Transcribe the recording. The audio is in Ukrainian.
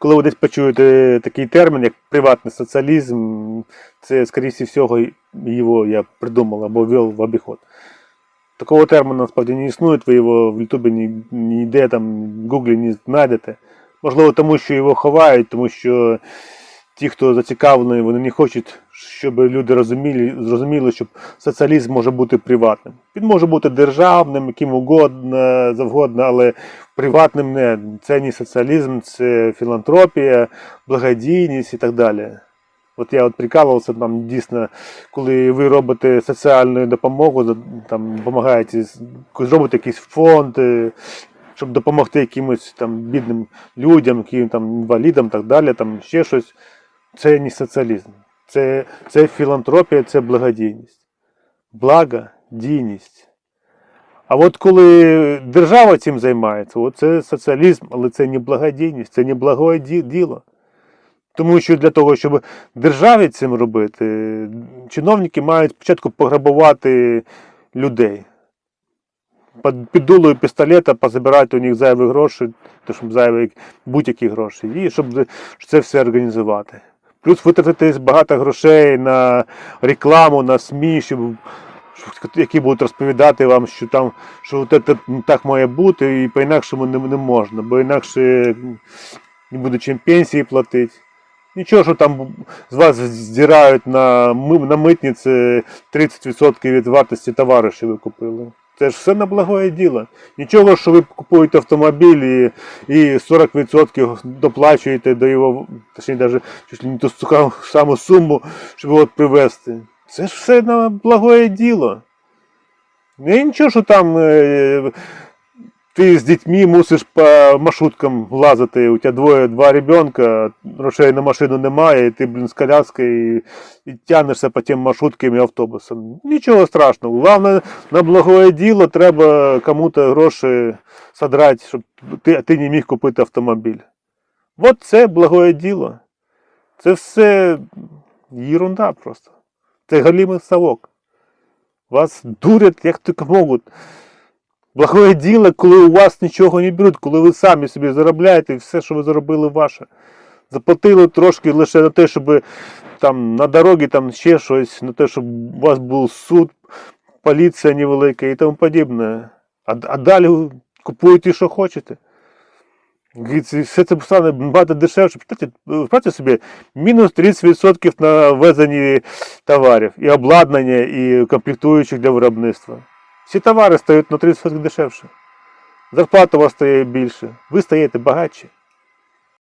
коли ви десь почуєте такий термін, як приватний соціалізм, це, скоріше всього, його я придумав або ввел в обіход. Такого терміну насправді не існує, ви його в Ютубі ні- ніде там в Гуглі не знайдете. Можливо, тому що його ховають, тому що ті, хто зацікавлений, вони не хочуть, щоб люди розуміли, зрозуміли, що соціалізм може бути приватним. Він може бути державним, яким угодно, завгодно, але приватним не. Це не соціалізм, це філантропія, благодійність і так далі. От я от прикалувався там дійсно, коли ви робите соціальну допомогу, там допомагаєте, з- робите якийсь фонд, е, щоб допомогти якимось там бідним людям, яким там інвалідам так далі, там ще щось. Це не соціалізм. Це, це філантропія, це благодійність. Благодійність. А от коли держава цим займається, от це соціалізм, але це не благодійність, це не благое діло. Тому що для того, щоб державі цим робити, чиновники мають спочатку пограбувати людей. Під, дулою пістолета позабирати у них зайві гроші, то щоб зайві будь-які гроші, і щоб це все організувати. Плюс витратити багато грошей на рекламу, на СМІ, щоб, які будуть розповідати вам, що там що от це так має бути, і по-інакшому не, не можна, бо інакше не буде чим пенсії платити. Нічого, що там з вас здирають на, на митниці 30% від вартості товару, що ви купили. Це ж все на благое діло. Нічого, що ви купуєте автомобіль і, і 40% доплачуєте до його, точніше, навіть чуть не ту саму суму, щоб його привезти. Це ж все на благое діло. Не нічого, що там е, ти з дітьми мусиш по маршруткам лазити, у тебе двоє, два ребенка, грошей на машину немає, і ти, блін, з коляскою і, і тягнешся по тим маршруткам і автобусам. Нічого страшного. Головне, на благое діло треба кому-то гроші содрати, щоб ти, ти не міг купити автомобіль. От це благое діло. Це все ерунда просто. Це галімий совок. Вас дурять, як тільки можуть. Благое діло, коли у вас нічого не беруть, коли ви самі собі заробляєте і все, що ви заробили, ваше. Заплатили трошки лише на те, щоб там на дорогі там ще щось, на те, щоб у вас був суд, поліція невелика і тому подібне. А, а далі купуєте, що хочете. І Все це стане багато дешевше. Представте собі, мінус 30% на ввезені товарів, і обладнання, і комплектуючих для виробництва. Всі товари стають на 30% дешевше. Зарплата у вас стає більше. Ви стаєте багатші.